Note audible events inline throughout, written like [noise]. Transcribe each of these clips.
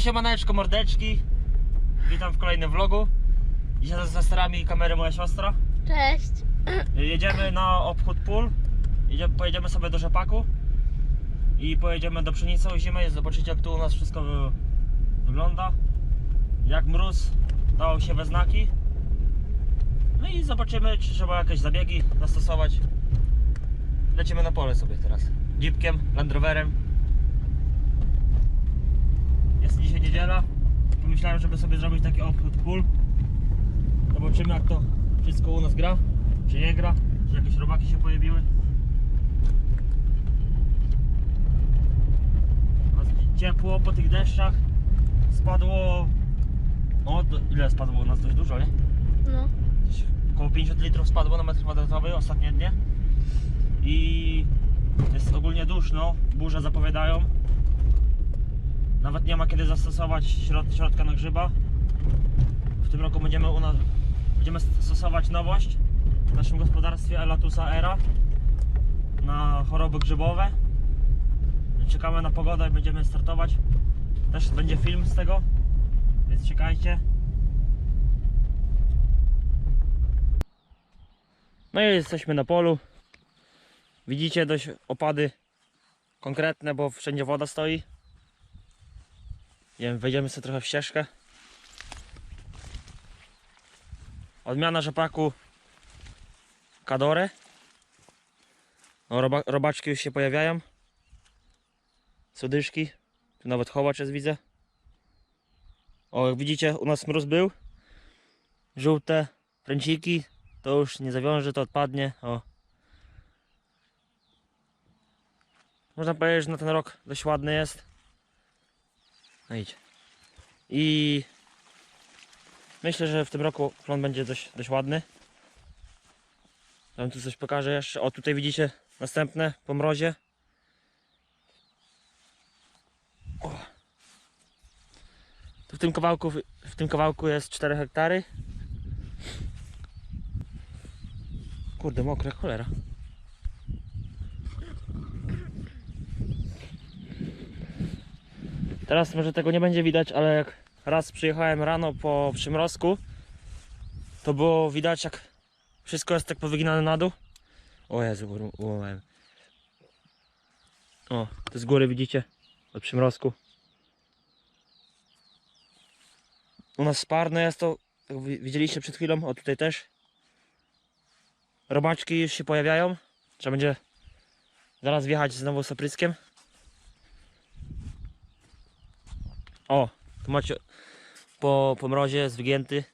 To siemaneczko mordeczki. Witam w kolejnym vlogu. Dzisiaj za sterami kamery moja siostra. Cześć. Jedziemy na obchód pól. Jedziemy, pojedziemy sobie do rzepaku. I pojedziemy do pszenicy ozimej. Zobaczycie jak tu u nas wszystko wy, wygląda. Jak mróz dał się we znaki. No i zobaczymy czy trzeba jakieś zabiegi zastosować. Lecimy na pole sobie teraz. Jeepkiem, Land Roverem. Jest dzisiaj niedziela. Pomyślałem, żeby sobie zrobić taki obchód pól. Zobaczymy jak to wszystko u nas gra. Czy nie gra. Czy jakieś robaki się pojawiły. Ciepło po tych deszczach. Spadło... O, do- ile spadło u nas? Dość dużo, nie? No. Około 50 litrów spadło na metr kwadratowy ostatnie dnie. I jest ogólnie duszno. Burze zapowiadają. Nawet nie ma kiedy zastosować środ, środka na grzyba. W tym roku będziemy u nas będziemy stosować nowość w naszym gospodarstwie Elatusa Era na choroby grzybowe. Czekamy na pogodę i będziemy startować. Też będzie film z tego, więc czekajcie. No i jesteśmy na polu. Widzicie dość opady konkretne, bo wszędzie woda stoi. Wiem, wejdziemy sobie trochę w ścieżkę. Odmiana rzepaku Kadore. No, roba, robaczki już się pojawiają. Sodyszki. Tu nawet chowacz jest widzę. O, jak widzicie, u nas mróz był. Żółte pręciki. To już nie zawiąże, to odpadnie. O. Można powiedzieć, że na ten rok dość ładny jest. No idź. I myślę, że w tym roku plon będzie dość, dość ładny. Ja wam tu coś pokażę jeszcze. O, tutaj widzicie następne po mrozie. O. Tu w tym kawałku, w tym kawałku jest 4 hektary. Kurde, mokre cholera. Teraz może tego nie będzie widać, ale jak raz przyjechałem rano po przymrozku, to było widać jak wszystko jest tak powyginane na dół. O Jezu, ułamałem. O, to z góry widzicie, od przymrozku. U nas sparne jest to, jak wi- widzieliście przed chwilą, o tutaj też. Robaczki już się pojawiają. Trzeba będzie zaraz wjechać znowu z opryskiem. O, tu macie po, po mrozie jest wygięty.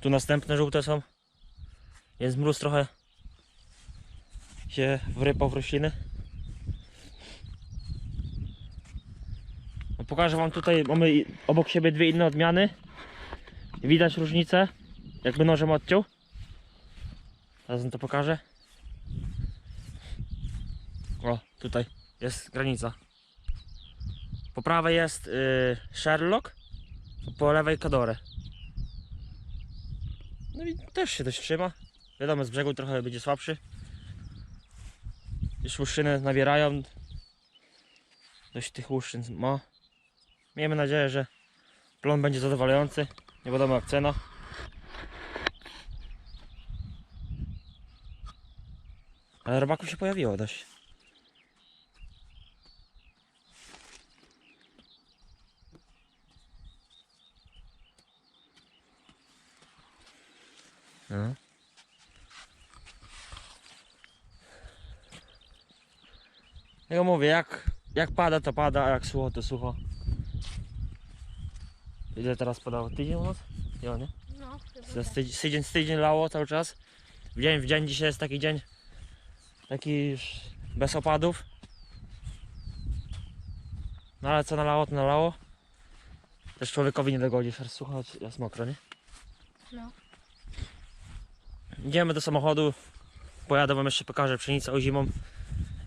Tu następne żółte są. Jest mróz trochę się wrypał w rośliny. No pokażę wam tutaj, mamy obok siebie dwie inne odmiany. Widać różnicę, jakby nożem odciął. Teraz wam to pokażę. O, tutaj jest granica. Po prawej jest y, Sherlock, po lewej Kadore. No i też się dość trzyma. Wiadomo, z brzegu trochę będzie słabszy. Już łuszczyny nabierają. Dość tych łuszczyn ma. Miejmy nadzieję, że plon będzie zadowalający. Nie wiadomo jak cena. Ale robaków się pojawiło dość. No. Ja mówię, jak, jak pada to pada, a jak sucho to sucho. Ile teraz padało? Tydzień u nas? Nie? No. Chyba Z tak. tydzień, z tydzień, z tydzień lało cały czas. W dzień w dzień dzisiaj jest taki dzień, taki już bez opadów. No ale co nalało, to nalało. Też człowiekowi nie dogodzi, szar słuchać, jest mokro, nie? No. Idziemy do samochodu. Pojadę wam jeszcze pokażę pszenicę o zimą.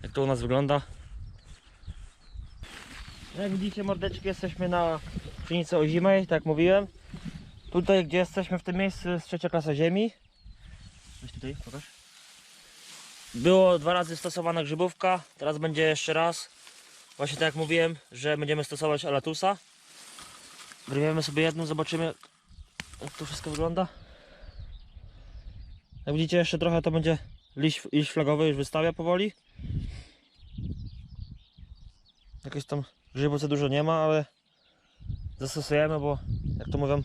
Jak to u nas wygląda. Jak widzicie mordeczki jesteśmy na pszenicy o zimej, tak mówiłem. Tutaj gdzie jesteśmy w tym miejscu jest trzecia klasa ziemi. Weź tutaj, pokaż. Było dwa razy stosowana grzybówka, teraz będzie jeszcze raz. Właśnie tak jak mówiłem, że będziemy stosować alatusa. Wyrwiemy sobie jedną, zobaczymy jak to wszystko wygląda. Jak widzicie jeszcze trochę to będzie liść, liść flagowy już wystawia powoli. Jakieś tam grzybów za dużo nie ma, ale zastosujemy, bo jak to mówią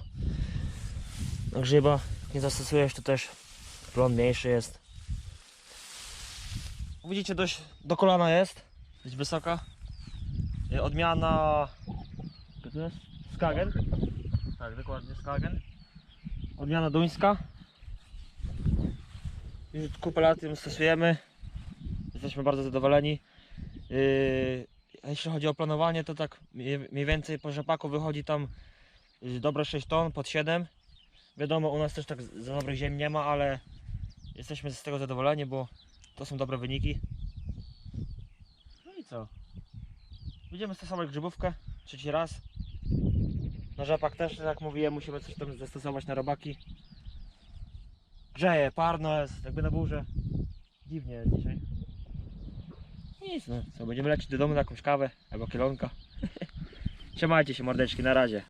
grzyba nie zastosujesz to też plon mniejszy jest. Widzicie dość do kolana jest, dość wysoka. Odmiana to jest? Skagen. Tak, dokładnie Skagen. Odmiana duńska. Już kupę lat ją stosujemy. Jesteśmy bardzo zadowoleni. Yy, a jeśli chodzi o planowanie, to tak mniej więcej po rzepaku wychodzi tam dobre 6 ton, pod 7. Wiadomo, u nas też tak za dobrych ziem nie ma, ale jesteśmy z tego zadowoleni, bo to są dobre wyniki. No i co? Będziemy stosować grzybówkę trzeci raz. Na rzepak też, jak mówiłem, musimy coś tam zastosować na robaki. Grzeje, parno jest, jakby na burze. Dziwnie jest dzisiaj. Nic no, co, będziemy lecieć do domu na jakąś kawę albo kielonka. [laughs] Trzymajcie się mordeczki, na razie.